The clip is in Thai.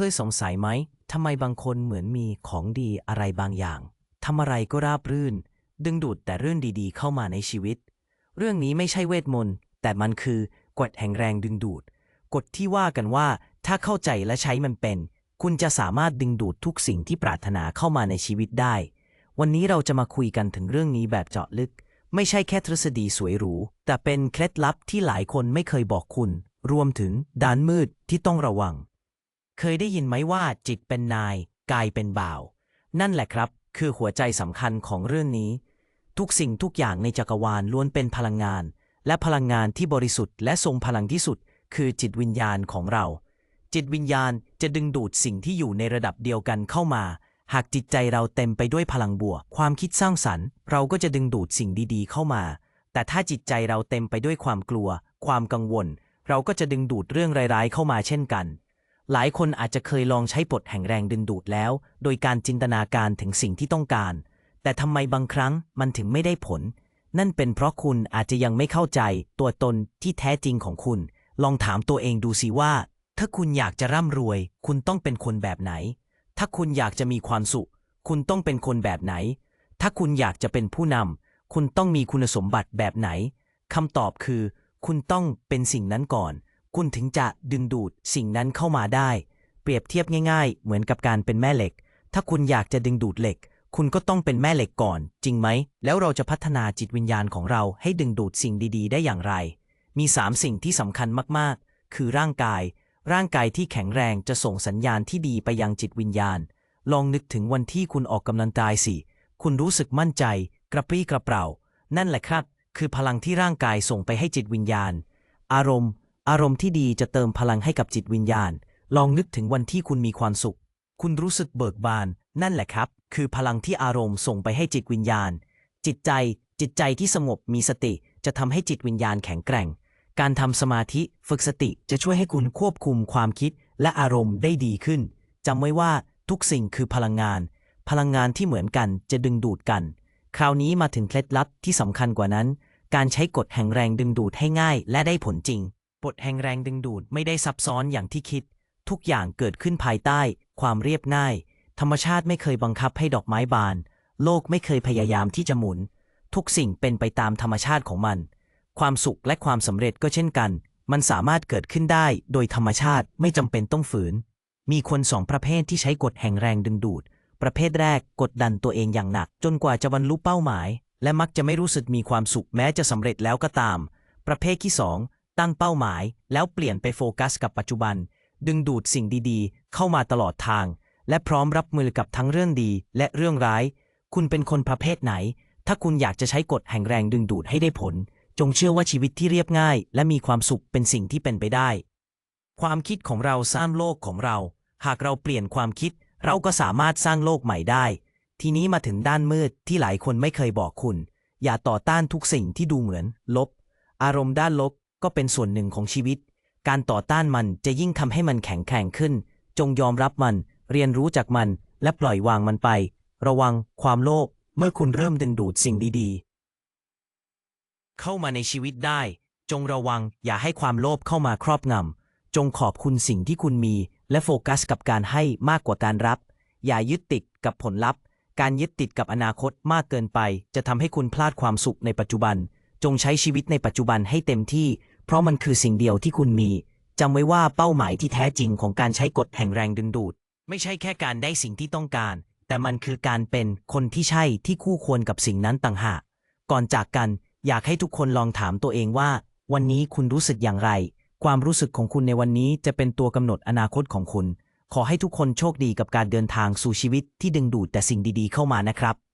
เคยสงสัยไหมทำไมบางคนเหมือนมีของดีอะไรบางอย่างทำอะไรก็ราบรื่น ดึงดูดแต่เรื่องดีๆ เข้ามาในชีวิต เรื่องนี้ไม่ใช่เวทมนต์ แต่มันคือกฎแห่งแรงดึงดูด กฎที่ว่ากันว่าถ้าเข้าใจและใช้มันเป็น คุณจะสามารถดึงดูดทุกสิ่งที่ปรารถนาเข้ามาในชีวิตได้ วันนี้เราจะมาคุยกันถึงเรื่องนี้แบบเจาะลึก ไม่ใช่แค่ทฤษฎีสวยหรู แต่เป็นเคล็ดลับที่หลายคนไม่เคยบอกคุณ รวมถึงด้านมืดที่ต้องระวัง เคยได้ยินไหมว่าจิตเป็นนาย กายเป็นบ่าว นั่นแหละครับ คือหัวใจสำคัญของเรื่องนี้ ทุกสิ่งทุกอย่างในจักรวาลล้วนเป็นพลังงาน และพลังงานที่บริสุทธิ์และทรงพลังที่สุด คือจิตวิญญาณของเรา จิตวิญญาณจะดึงดูดสิ่งที่อยู่ในระดับเดียวกันเข้ามา หากจิตใจเราเต็มไปด้วยพลังบวก ความคิดสร้างสรรค์ เราก็จะดึงดูดสิ่งดีๆ เข้ามา แต่ถ้าจิตใจเราเต็มไปด้วยความกลัว ความกังวล เราก็จะดึงดูดเรื่องร้ายๆเข้ามาเช่นกัน หลายคนอาจจะเคยลองใช้บทแห่งแรงดึงดูดแล้ว โดยการจินตนาการถึงสิ่งที่ต้องการ แต่ทำไมบางครั้งมันถึงไม่ได้ผล นั่นเป็นเพราะคุณอาจจะยังไม่เข้าใจ ตัวตนที่แท้จริงของคุณ ลองถามตัวเองดูสิว่า ถ้าคุณอยากจะร่ำรวย คุณต้องเป็นคนแบบไหน ถ้าคุณอยากจะมีความสุข คุณต้องเป็นคนแบบไหน ถ้าคุณอยากจะเป็นผู้นำคุณต้องมีคุณสมบัติแบบไหนคำตอบคือ คุณต้องเป็นสิ่งนั้นก่อน คุณถึงจะดึงดูดสิ่งนั้นเข้ามาได้ เปรียบเทียบง่าย ๆ เหมือนกับการเป็นแม่เหล็ก ถ้าคุณอยากจะดึงดูดเหล็ก คุณก็ต้องเป็นแม่เหล็กก่อน จริงไหม แล้วเราจะพัฒนาจิตวิญญาณของเราให้ดึงดูดสิ่งดีๆ ได้อย่างไร มีสามสิ่งที่สำคัญมากๆ คือร่างกาย ร่างกายที่แข็งแรงจะส่งสัญญาณที่ดีไปยังจิตวิญญาณ ลองนึกถึงวันที่คุณออกกำลังกายสิ คุณรู้สึกมั่นใจ กระปรี้กระเปร่า นั่นแหละครับ คือพลังที่ร่างกายส่งไปให้จิตวิญญาณ อารมณ์ อารมณ์ที่ดีจะเติมพลังให้กับจิตวิญญาณ ลองนึกถึงวันที่คุณมีความสุข คุณรู้สึกเบิกบาน นั่นแหละครับ คือพลังที่อารมณ์ส่งไปให้จิตวิญญาณ จิตใจ จิตใจที่สงบมีสติ จะทำให้จิตวิญญาณแข็งแกร่ง การทำสมาธิฝึกสติจะช่วยให้คุณควบคุมความคิด และอารมณ์ได้ดีขึ้นจำไว้ว่าทุกสิ่งคือพลังงาน พลังงานที่เหมือนกันจะดึงดูดกัน คราวนี้มาถึงเคล็ดลับที่สำคัญกว่านั้น การใช้กฎแห่งแรงดึงดูดให้ง่ายและได้ผลจริง กฎแห่งแรงดึงดูดไม่ได้ซับซ้อนอย่างที่คิด ทุกอย่างเกิดขึ้นภายใต้ ความเรียบง่าย ธรรมชาติไม่เคยบังคับให้ดอกไม้บาน โลกไม่เคยพยายามที่จะหมุน ทุกสิ่งเป็นไปตามธรรมชาติของมัน ความสุขและความสำเร็จก็เช่นกัน มันสามารถเกิดขึ้นได้ โดยธรรมชาติไม่จำเป็นต้องฝืน มีคนสองประเภทที่ใช้กฎแห่งแรงดึงดูด ประเภทแรกกดดันตัวเองอย่างหนัก จนกว่าจะบรรลุเป้าหมาย และมักจะไม่รู้สึกมีความสุขแม้จะสำเร็จแล้วก็ตาม ประเภทที่สอง ตั้งเป้าหมาย แล้วเปลี่ยนไปโฟกัสกับปัจจุบัน ดึงดูดสิ่งดีๆ เข้ามาตลอดทาง และพร้อมรับมือกับทั้งเรื่องดีและเรื่องร้าย คุณเป็นคนประเภทไหน ถ้าคุณอยากจะใช้กฎแห่งแรงดึงดูดให้ได้ผล จงเชื่อว่าชีวิตที่เรียบง่าย และมีความสุขเป็นสิ่งที่เป็นไปได้ ความคิดของเราสร้างโลกของเรา หากเราเปลี่ยนความคิด เราก็สามารถสร้างโลกใหม่ได้ ทีนี้มาถึงด้านมืดที่หลายคนไม่เคยบอกคุณ อย่าต่อต้านทุกสิ่งที่ดูเหมือน ลบ อารมณ์ด้านลบ ก็เป็นส่วนหนึ่งของชีวิต การต่อต้านมันจะยิ่งทำให้มันแข็งแกร่งขึ้น จงยอมรับมัน เรียนรู้จากมัน และปล่อยวางมันไป ระวังความโลภเมื่อคุณเริ่มดึงดูดสิ่งดีๆ เข้ามาในชีวิตได้ จงระวังอย่าให้ความโลภเข้ามาครอบงำ จงขอบคุณสิ่งที่คุณมี และโฟกัสกับการให้มากกว่าการรับ อย่ายึดติดกับผลลัพธ์ การยึดติดกับอนาคตมากเกินไป จะทำให้คุณพลาดความสุขในปัจจุบัน จงใช้ชีวิตในปัจจุบันให้เต็มที่ เพราะมันคือสิ่งเดียวที่คุณมี จำไว้ว่าเป้าหมายที่แท้จริงของการใช้กฎแห่งแรงดึงดูด ไม่ใช่แค่การได้สิ่งที่ต้องการ แต่มันคือการเป็นคนที่ใช่ที่คู่ควรกับสิ่งนั้นต่างหาก ก่อนจากกันอยากให้ทุกคนลองถามตัวเองว่า วันนี้คุณรู้สึกอย่างไร ความรู้สึกของคุณในวันนี้จะเป็นตัวกำหนดอนาคตของคุณ ขอให้ทุกคนโชคดีกับการเดินทางสู่ชีวิตที่ดึงดูดแต่สิ่งดีๆเข้ามานะครับ